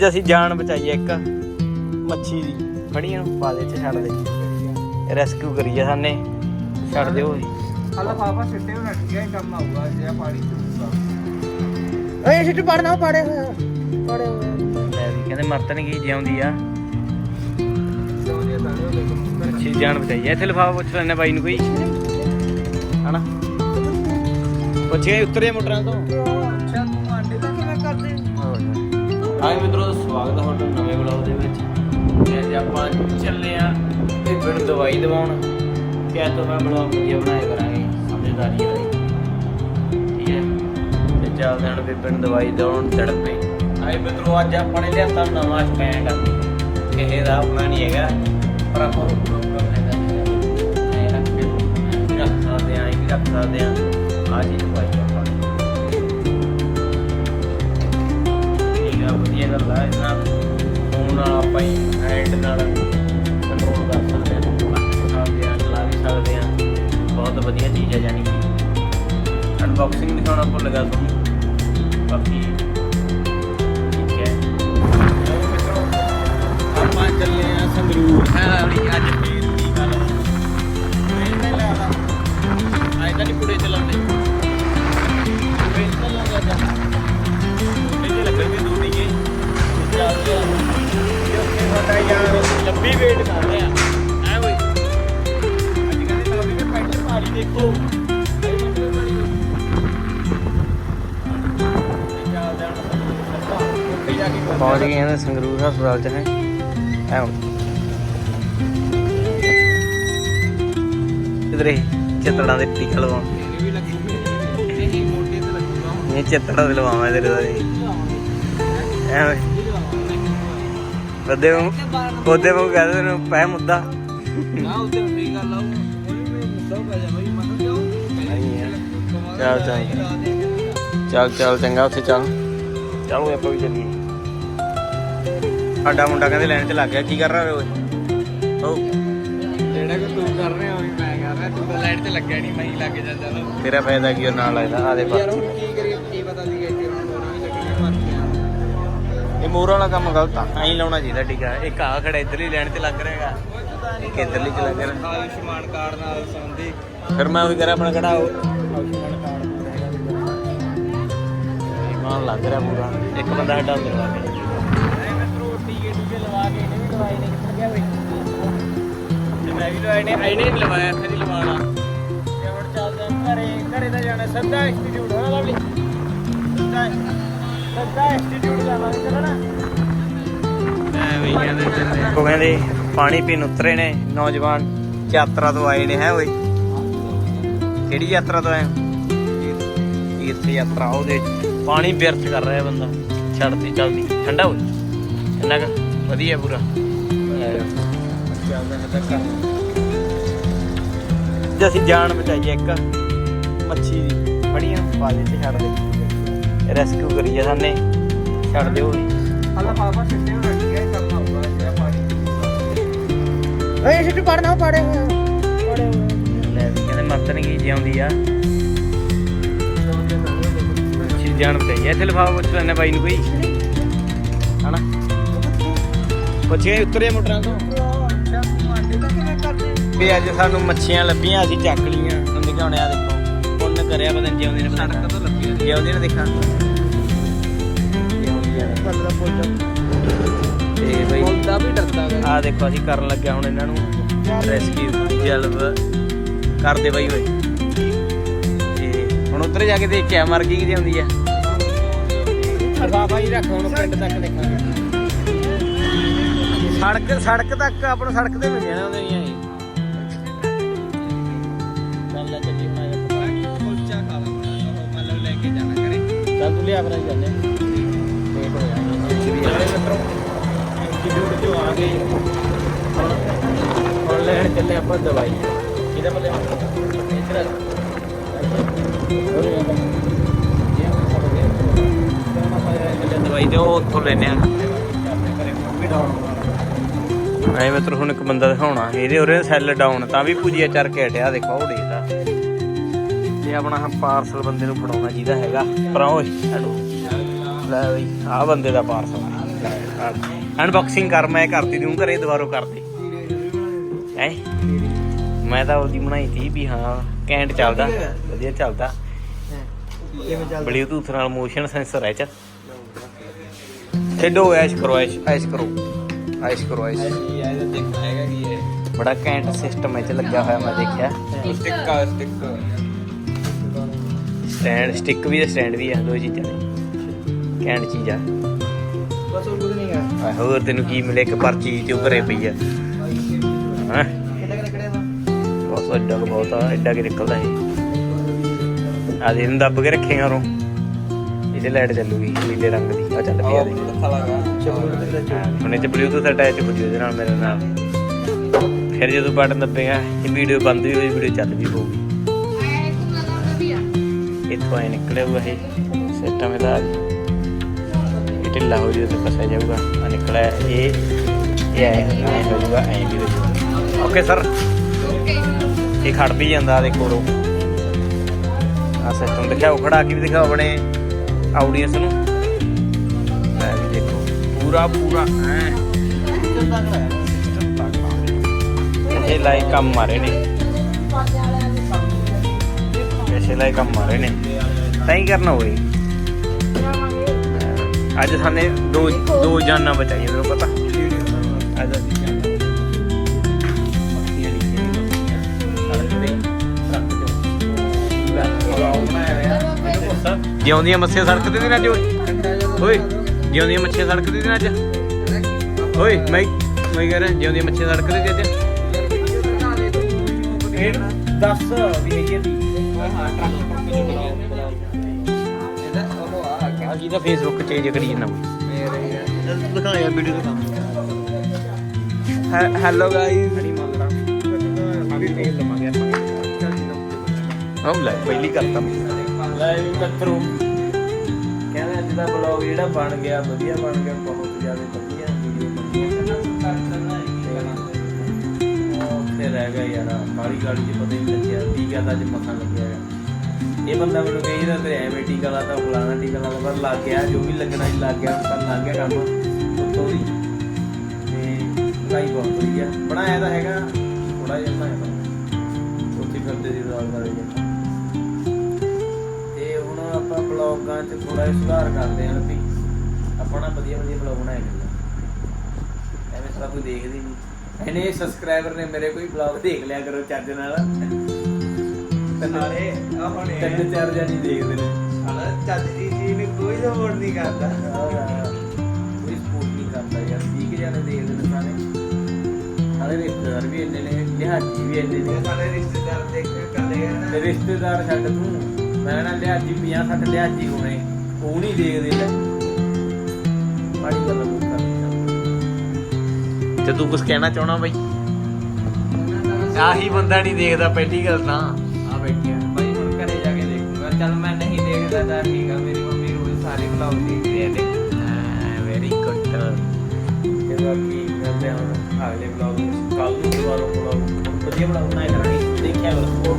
ਜੇ ਅਸੀਂ ਜਾਨ ਬਚਾਈਏ ਇੱਕ ਮੱਛੀ ਦੀ। ਫੜੀ ਨੂੰ ਪਾ ਦੇ ਚ ਛੱਡ ਦੇ। ਰੈਸਕਿਊ ਕਰੀਏ ਸਾਨੇ। ਛੱਡ ਦਿਓ ਜੀ। ਹਾਲਾ ਪਾਪਾ ਸਿੱਟੇ ਨੂੰ ਰੱਖ ਗਿਆ ਇਹ ਕੰਮ ਆਊਗਾ ਜਿਹੜਾ ਪਾਣੀ ਚੂਗਾ ਓਏ ਸਿੱਟ ਪੜਨਾ ਪੜੇ ਹੋਇਆ ਪੜੇ ਹੋਇਆ ਲੈ ਵੀ ਕਹਿੰਦੇ ਮਰਤ ਨਹੀਂ ਗਈ ਜਿਉਂਦੀ ਆ। ਮੱਛੀ ਜਾਨ ਬਚਾਈਏ ਇੱਥੇ ਲਿਫਾਫਾ ਪੁੱਛ ਲੈਣੇ ਬਾਈ ਨੂੰ ਕੋਈ। ਹਨਾ? ਪੁੱਛੇ ਉਤਰੇ ਮੋਟਰਾਂ ਤੂੰ। ਹਾਈ ਮਿੱਤਰੋ, ਸਵਾਗਤ ਹੈ ਤੁਹਾਡਾ ਨਵੇਂ ਵਲੌਗ ਦੇ ਵਿੱਚ। ਤੇ ਅੱਜ ਆਪਾਂ ਚੱਲੇ ਆ ਤੇ ਫਿਰ ਦਵਾਈ ਦਵਾਉਣ। ਕਿਆ ਤੋਂ ਮੈਂ ਵਲੌਗ ਵਧੀਆ ਬਣਾਇਆ ਕਰਾਂਗੇ, ਸਮਝਦਾਰੀ ਵਾਲੀ। ਠੀਕ ਹੈ। ਤੇ ਚੱਲਦੇ ਹਾਂ ਬੇਬੇ ਨੂੰ ਦਵਾਈ ਦਵਾਉਣ ਤੜਪੇ। ਹਾਈ ਮਿੱਤਰੋ, ਅੱਜ ਆਪਾਂ ਨੇ ਲਿਆਤਾ ਨਵਾਂ ਸਟੈਂਡ ਕਿਸੇ ਦਾ ਆਪਣਾ ਨਹੀਂ ਹੈਗਾ, ਪਰ ਆਪਾਂ ਨੂੰ ਪ੍ਰੋਗਰਾਮ ਹੈਗਾ ਰੱਖ ਸਕਦੇ ਆ ਰੱਖ ਸਕਦੇ ਆ ਆ ਚੀਜ਼ ਦਵਾਈ। ਗੱਲ ਆ ਇਹਨਾਂ ਫੋਨ ਨਾਲ ਆਪਾਂ ਹੀ ਹੈਂਡ ਨਾਲ ਕੰਟਰੋਲ ਕਰ ਸਕਦੇ ਹਾਂ ਸਕਦੇ ਹਾਂ ਚਲਾ ਵੀ ਸਕਦੇ ਹਾਂ। ਬਹੁਤ ਵਧੀਆ ਚੀਜ਼ ਹੈ ਜਾਨੀ ਕਿ। ਅਨਬਾਕਸਿੰਗ ਦਿਖਾਉਣਾ ਭੁੱਲ ਗਿਆ ਤੁਹਾਨੂੰ। ਬਾਕੀ ਠੀਕ ਹੈ। ਆਪਾਂ ਚੱਲੇ ਆ ਸੰਗਰੂਰ। ਹੈ ਅੱਜ। ਪਹੁੰਚ ਗਏ ਹਾਂ ਸੰਗਰੂਰ ਹਸਪਤਾਲ ਚ ਹੈ ਐ ਹੁਣ। ਚਿੱਤੜਾਂ ਦੇ ਟੀਕਾ ਲਵਾਉਣ। ਇਹ ਚਿੱਤੜਾਂ ਦੇ ਲਵਾਵਾਂ ਇਹਦੇ ਦਾ ਐ ਓਏ। ਨੂੰ ਉਹਦੇ ਨੂੰ ਕਹਿੰਦੇ ਨੂੰ ਪੈ ਮੁੱਦਾ। ਨਾ ਉੱਤੇ ਸਹੀ ਗੱਲ ਆ ਚੱਲ, ਚੱਲ। ਚੱਲ ਚੱਲ ਚੰਗਾ ਉੱਥੇ ਚੱਲ। ਚੱਲ ਆਪਾਂ ਵੀ ਚੱਲੀਏ। ਸਾਡਾ ਮੁੰਡਾ ਕਹਿੰਦੇ ਲਾਈਨ 'ਚ ਲੱਗ ਗਿਆ ਕੀ ਕਰ ਰਿਹਾ ਓਏ ਓ ਜਿਹੜਾ ਕਿ ਤੂੰ ਕਰ ਰਿਹਾ ਉਹ ਮੈਂ ਕਰ ਰਿਹਾ ਤੂੰ ਤਾਂ ਲਾਈਟ ਤੇ ਲੱਗਿਆ ਨਹੀਂ ਮੈਂ ਹੀ ਲੱਗ ਜਾ ਚੱਲ। ਤੇਰਾ ਫਾਇਦਾ ਕੀ ਉਹ ਨਾਲ ਲੱਗਦਾ ਆਦੇ ਯਾਰ ਪਰ ਹੁਣ ਕੀ ਕਰੀਏ ਕੀ ਪਤਾ ਸੀ ਇੱਥੇ ਹੁਣ ਦੋਨਾਂ ਵੀ ਲੱਗਣੀਆਂ ਮਰ ਗਿਆ ਇਹ ਮੋਰ ਵਾਲਾ ਕੰਮ ਗਲਤ ਆ। ਐਂ ਲਾਉਣਾ ਚਾਹੀਦਾ ਟੀਕਾ ਇੱਕ ਆ ਖੜਾ ਇਧਰਲੀ ਲਾਈਨ 'ਚ ਲੱਗ ਰਿਹਾਗਾ ਇੱਕ ਇਧਰਲੀ 'ਚ ਲੱਗ ਰਿਹਾ। ਆਯੁਸ਼ਮਾਨ ਕਾਰਡ ਨਾਲ ਸੰਬੰਧੀ। ਫਿਰ ਮੈਂ ਉਹੀ ਕਰਾਂ ਆਪਣਾ ਕਿਹੜਾ ਆਯੁਸ਼ਮਾਨ ਕਾਰਡ। ਇਮਾਨ ਲੱਗ ਰਿਹਾ ਪੂਰਾ। ਇੱਕ ਬੰਦਾ ਅੰਦਰ ਲੱਗ ਤੇ ਮੈਂ ਵੀ ਦਵਾਈ ਨੇ ਇਹਨੇ ਨਹੀਂ ਲਵਾਇਆ ਫਿਰ ਹੀ ਲਵਾਣਾ ਤੇ ਹੁਣ ਚੱਲਦੇ ਆਂ ਘਰੇ ਘਰੇ ਤਾਂ ਜਾਣਾ ਸਿੱਧਾ ਇੰਸਟੀਚਿਊਟ ਹੋਣਾ ਲਵਲੀ ਸਿੱਧਾ ਸਿੱਧਾ ਇੰਸਟੀਚਿਊਟ ਜਾਵਾਂਗੇ ਚੱਲਣਾ ਐ ਵੀ ਕਹਿੰਦੇ ਚੱਲੇ ਉਹ ਕਹਿੰਦੇ ਪਾਣੀ ਪੀਣ ਉਤਰੇ ਨੇ ਨੌਜਵਾਨ ਯਾਤਰਾ ਤੋਂ ਆਏ ਨੇ ਹੈ ਓਏ? ਕਿਹੜੀ ਯਾਤਰਾ ਤੋਂ ਆਏ ਹੋ? ਤੀਰਥ ਯਾਤਰਾ ਉਹਦੇ ਪਾਣੀ ਬਿਰਥ ਕਰ ਰਿਹਾ ਬੰਦਾ ਛੱਡਦੀ ਚੱਲਦੀ। ਠੰਡਾ ਹੋਈ ਇੰਨਾ ਕੁ ਵਧੀਆ ਪੂਰਾ। ਜੇ ਅਸੀਂ ਜਾਨ ਬਚਾਈਏ ਇੱਕ ਮੱਛੀ ਦੀ। ਫੜੀ ਨੂੰ ਪਾ ਦੇ ਤੇ ਛੱਡ ਦੇ। ਰੈਸਕਿਊ ਕਰੀਏ ਸਾਨੇ। ਛੱਡ ਦਿਓ ਜੀ ਹਾਲਾ ਪਾਪਾ ਸਿੱਟੇ ਨੂੰ ਰੱਖ ਗਿਆ ਇਹ ਕੰਮ ਆਊਗਾ ਜਿਹੜਾ ਪਾਣੀ। ਓਏ ਸਿੱਟ ਪੜਨਾ ਪੜੇ ਪੜੇ ਲੈ ਵੀ ਕਹਿੰਦੇ ਮਰਤ ਨਹੀਂ ਗਈ ਜਿਉਂਦੀ ਆ। ਮੱਛੀ ਜਾਨ ਬਚਾਈਏ ਇੱਥੇ ਲਿਫਾਫਾ ਪੁੱਛ ਲੈਣੇ ਬਾਈ ਨੂੰ ਕੋਈ। ਹਨਾ? ਪੁੱਛੇ ਉਤਰੇ ਮੋਟਰਾਂ ਤੋਂ। ਵੀ ਅੱਜ ਸਾਨੂੰ ਮੱਛੀਆਂ ਲੱਭੀਆਂ ਅਸੀਂ ਚੱਕ ਲੀਆਂ ਤੁਹਾਨੂੰ ਦਿਖਾਉਣੇ ਆ ਦੇਖੋ ਪੁੰਨ ਕਰਿਆ ਪਤਾ ਨਹੀਂ ਜਿਉਂਦੀ ਨੇ ਸੜਕ ਤੋਂ ਲੱਭੀ ਜਿਉਂਦੀ ਨੇ ਦੇਖਾਂ। ਦਾ ਪੁੱਛ ਤੇ ਬਈ ਵੀ ਡਰਦਾ ਆ ਦੇਖੋ ਅਸੀਂ ਕਰਨ ਲੱਗਿਆ ਹੁਣ ਇਹਨਾਂ ਨੂੰ। ਰੈਸਕਿਊ ਜਲਬ। ਕਰਦੇ ਬਈ ਓਏ। ਤੇ ਹੁਣ ਉੱਧਰ ਜਾ ਕੇ ਦੇਖ ਕੇ ਮਰ ਗਈ ਕਿ ਜਿਉਂਦੀ ਆ। ਬਾਬਾ ਹੀ ਰੱਖ ਹੁਣ ਪਿੰਡ ਤੱਕ ਦੇਖਾਂਗੇ। ਸੜਕ ਸੜਕ ਤੱਕ ਆਪਣਾ ਸੜਕ ਤੇ ਮਿਲ ਜਾਣਾ ਉਹਦੇ ਇਹ। ਚੱਲ ਲੈ ਚੱਲੀ ਆ ਜਾ ਕੁਲਚਾ ਖਾ ਲਾਂਗਾ ਉਹ ਮਤਲਬ ਲੈ ਕੇ ਜਾਣਾ ਕਰੇ ਚੱਲ ਤੂੰ ਲਿਆ ਕਰਾਂ ਚੱਲੇ ਲੇਟ ਹੋ ਜਾਣਾ। ਮਿੱਤਰੋ ਇੰਸਟੀਚਿਊਟ ਚੋਂ ਆ ਗਏ। ਹੁਣ ਲੈਣ ਚੱਲੇ ਆਪਾਂ ਦਵਾਈ। ਕਿਹਦਾ ਮਤਲਬ ਇੱਧਰ ਦਵਾਈ ਤੇ ਉਹ ਉੱਥੋਂ ਲੈਨੇ ਆ। ਐ ਮਿੱਤਰ ਹੁਣ ਇੱਕ ਬੰਦਾ ਦਿਖਾਉਣਾ। ਇਹਦੇ ਉਰੇ ਸੈੱਲ ਡਾਊਨ ਤਾਂ ਵੀ ਪੂਜੀਆ ਚਰ ਕੇ ਹਟਿਆ, ਦੇਖੋ ਉਹ ਦੇਖਦਾ ਇਹ ਆਪਣਾ ਪਾਰਸਲ ਬੰਦੇ ਨੂੰ ਫੜਾਉਣਾ ਜਿਹਦਾ ਹੈਗਾ। ਪਰ ਓਏ, ਹੈਲੋ। ਲੈ ਬਈ, ਆ ਬੰਦੇ ਦਾ ਪਾਰਸਲ ਅਨਬਾਕਸਿੰਗ ਕਰ, ਮੈਂ ਕਰਤੀ ਦੂੰ ਘਰੇ ਦੁਬਾਰਾ ਕਰਤੀ। ਹੈ? ਮੈਂ ਤਾਂ ਉਹਦੀ ਬਣਾਈ ਤੀ ਵੀ ਹਾਂ ਕੈਂਟ ਚੱਲਦਾ। ਵਧੀਆ ਚੱਲਦਾ। ਬਲੂਟੂਥ ਨਾਲ ਮੋਸ਼ਨ ਸੈਂਸਰ ਹੈ ਚ। ਖੇਡੋ, ਐਸ਼ ਕਰੋ, ਐਸ਼ ਐਸ਼ ਕਰੋ। ਐਸ਼ ਕਰੋ ਐਸ਼ ਇਹ ਦੇਖਣਾ ਹੈਗਾ ਕੀ ਹੈ ਬੜਾ ਕੈਂਟ ਸਿਸਟਮ ਇਹ ਚ ਲੱਗਿਆ ਹੋਇਆ ਮੈਂ ਦੇਖਿਆ। ਸਟਿੱਕ ਸਟਿੱਕ ਸਟੈਂਡ ਸਟਿੱਕ ਵੀ ਹੈ ਸਟੈਂਡ ਵੀ ਹੈ ਦੋ ਚੀਜ਼ਾਂ ਨੇ। ਕੈਂਟ ਚੀਜ਼ ਆ। ਬਸ ਹੋਰ ਕੁਝ ਨਹੀਂ ਹੈ ਹੋਰ ਤੈਨੂੰ ਕੀ ਮਿਲੇ ਇੱਕ ਪਰਚੀ ਤੇ ਘਰੇ ਪਈ ਆ। ਹਾਂ? ਬਹੁਤ ਐਡਾ ਕੁ ਬਹੁਤ ਆ ਐਡਾ ਕਿ ਨਿਕਲਦਾ ਇਹ। ਆ ਦੇ ਇਹਨੂੰ ਦੱਬ ਕੇ ਰੱਖੇਗਾ ਰੋ ਇਹਦੇ ਲਾਈਟ ਚੱਲੂਗੀ, ਨੀਲੇ ਰੰਗ ਦੀ, ਆ ਚੱਲ ਪਈ ਆ ਦੇ ਹੁਣ ਇਹ ਚ ਬਲੂਟੂਥ ਅਟੈਚ ਹੋ ਜੂ ਇਹਦੇ ਨਾਲ ਮੇਰੇ ਨਾਲ। ਫਿਰ ਜਦੋਂ ਬਟਨ ਦੱਬੇਗਾ, ਇਹ ਵੀਡੀਓ ਬੰਦ ਵੀ ਹੋਈ ਵੀਡੀਓ ਚੱਲ ਵੀ ਪਊਗੀ। ਇੱਥੋਂ ਐ ਨਿਕਲਿਆ ਇਹ ਸਿਸਟਮ ਇਹਦਾ ਇਹ ਢਿੱਲਾ ਹੋ ਜੂ ਤੇ ਫਸਿਆ ਜਾਊਗਾ। ਆ ਨਿਕਲਿਆ, ਇਹ ਇਹ ਐ ਐ ਹੋ ਜੂਗਾ, ਐ ਵੀ ਹੋ ਜੂਗਾ। ਓਕੇ ਸਰ ਇਹ ਖੜ ਵੀ ਜਾਂਦਾ, ਦੇਖੋ ਰੋ। ਆ ਸਿਸਟਮ ਦਿਖਾਓ, ਖੜਾ ਕੇ ਵੀ ਦਿਖਾਓ ਆਪਣੇ। ਆਡੀਅנס ਨੂੰ। ਲੈ ਵੀ ਦੇਖੋ, ਪੂਰਾ ਪੂਰਾ ਐ। ਚੱਲਦਾ ਇਹ ਲਾਈ ਕੰਮ ਮਾਰੇ ਨੇ। ਐਸੇ ਲਾਈ ਕੰਮ ਮਾਰੇ ਨੇ। ਤਾਂ ਹੀ ਕਰਨਾ ਹੋਏ। ਅੱਜ ਸਾਨੇ ਦੋ ਦੋ ਜਾਨਾਂ ਬਚਾਈਆਂ, ਤੈਨੂੰ ਪਤਾ। ਅੱਜ ਜਿਉਂਦੀਆਂ ਮੱਛੀਆਂ ਸੜਕ ਤੇ ਦਿਨ ਅੱਜ ਓਏ? ਓਏ ਜਿਉਂਦੀਆਂ ਮੱਛੀਆਂ ਸੜਕ ਤੇ ਦਿਨ ਅੱਜ? ਓਏ ਮੈਂ ਮੈਂ ਕਹਿ ਰਿਹਾ ਜਿਉਂਦੀਆਂ ਮੱਛੀਆਂ ਸੜਕ ਤੇ ਅੱਜ? ਇਹ ਦੱਸ ਵੀ ਹੈਗੀ ਹਾਂ ਟਰੱਕ ਇਹਦਾ ਉਹ ਆ ਆ ਕੀ ਦਾ ਫੇਸਬੁੱਕ ਚੇਂਜ ਕਰੀ ਜਾਂਦਾ ਕੋਈ ਦਿਖਾ ਯਾਰ ਵੀਡੀਓ ਦਿਖਾ ਹੈਲੋ ਗਾਇਸ ਆਪਾਂ ਲੈ ਪਹਿਲੀ ਕਰਤਾ ਲੈ ਵੀ ਕਤਰੂ ਕਹਿੰਦੇ ਅੱਜ ਬਲੌਗ ਜਿਹੜਾ ਬਣ ਗਿਆ, ਵਧੀਆ ਬਣ ਗਿਆ, ਬਹੁਤ ਜ਼ਿਆਦਾ ਵਧੀਆ ਵੀਡੀਓ ਉੱਥੇ ਰਹਿ ਗਿਆ ਯਾਰ ਕਾਲੀ ਕਾਲੀ ਚ ਪਤਾ ਹੀ ਨਹੀਂ ਲੱਗਿਆ ਟੀਕਾ ਤਾਂ ਅੱਜ ਮੱਥਾ ਲੱਗਿਆ ਹੈਗਾ। ਇਹ ਬੰਦਾ ਮੈਨੂੰ ਕਹੀਦਾ ਤੇ ਐਵੇਂ ਟੀਕਾ ਲਾਤਾ, ਫਲਾਣਾ ਟੀਕਾ ਲਾਤਾ, ਪਰ ਲੱਗ ਗਿਆ, ਜੋ ਵੀ ਲੱਗਣਾ ਹੀ ਲੱਗ ਗਿਆ, ਪਰ ਲੱਗ ਗਿਆ ਕੰਮ। ਉੱਤੋਂ ਦੀ। ਤੇ ਲਾਈ ਬਹੁਤ ਹੋਈ ਬਣਾਇਆ ਤਾਂ ਹੈਗਾ ਥੋੜਾ ਜਿਹਾ ਬਣਾਇਆ ਉੱਥੇ ਕਰਦੇ ਦੀ ਦਾਲ ਵਾਲੀ। ਬਲੌਗਾਂ 'ਚ ਥੋੜਾ ਜਿਹਾ ਸੁਧਾਰ ਕਰਦੇ ਹਾਂ ਵੀ ਆਪਾਂ ਨਾ ਵਧੀਆ ਵਧੀਆ ਬਲੌਗ ਬਣਾਇਆ ਕਰੀਏ ਐਵੇਂ ਸਾਰਾ ਕੋਈ ਦੇਖਦੇ ਨਹੀਂ ਇਹਨੇ ਸਬਸਕ੍ਰਾਈਬਰ ਨੇ ਮੇਰੇ ਕੋਈ ਬਲੌਗ ਦੇਖ ਲਿਆ ਕਰੋ ਚੱਜ ਨਾਲ। ਸਾਰੇ ਆ ਹੁਣ ਤਿੰਨ ਚਾਰ ਜਾਨੀ ਦੇਖਦੇ ਨੇ। ਸਾਲਾ ਚੱਜ ਦੀ ਚੀਜ਼ ਨੂੰ ਕੋਈ ਸਪੋਰਟ ਨਹੀਂ ਕਰਦਾ। ਕੋਈ ਸਪੋਰਟ ਨਹੀਂ ਕਰਦਾ ਯਾਰ। 20 ਜਾਨੇ ਦੇਖਦੇ ਨੇ ਸਾਰੇ। ਸਾਰੇ ਰਿਸ਼ਤੇਦਾਰ ਵੀ ਇੰਨੇ ਨੇ ਲਿਹਾਜੀ ਵੀ ਇੰਨੇ ਨੇ। ਸਾਡੇ ਰਿਸ਼ਤੇਦਾਰ ਦੇਖ ਕੇ ਕਰਦੇ ਆ ਨਾ। ਤੇ ਰਿਸ਼ਤੇਦਾਰ ਛੱਡ ਤੂੰ। ਮੈਂ ਨਾ ਲਿਹਾਜੀ 50 60 ਲਿਹਾਜੀ ਹੋਣੇ। ਉਹ ਨਹੀਂ ਦੇਖਦੇ ਲੈ। ਮਾੜੀ ਗੱਲ ਕਰ ਤੇ ਤੂੰ ਕੁਝ ਕਹਿਣਾ ਚਾਹਣਾ ਬਾਈ? ਆਹੀ ਬੰਦਾ ਨਹੀਂ ਦੇਖਦਾ ਪਹਿਲੀ ਗੱਲ ਤਾਂ। ਆ ਬੈਠਿਆ। ਭਾਈ ਹੁਣ ਘਰੇ ਜਾ ਕੇ ਦੇਖੂਗਾ। ਚੱਲ ਮੈਂ ਨਹੀਂ ਦੇਖਦਾ ਤਾਂ ਠੀਕ ਆ ਮੇਰੀ ਮੰਮੀ ਰੋਜ਼ ਸਾਰੇ ਵਲੌਗ ਦੇਖਦੀ ਹੈ ਤੇ। ਵੈਰੀ ਗੁੱਡ ਤੇ ਬਾਕੀ ਮਿਲਦੇ ਹਾਂ ਹੁਣ? ਅਗਲੇ ਵਿੱਚ ਕੱਲ ਨੂੰ ਦੁਬਾਰਾ ਵਲੌਗ ਵਧੀਆ ਵਲੌਗ ਬਣਾਇਆ ਕਰਾਂਗੇ। ਦੇਖਿਆ ਕਰੋ।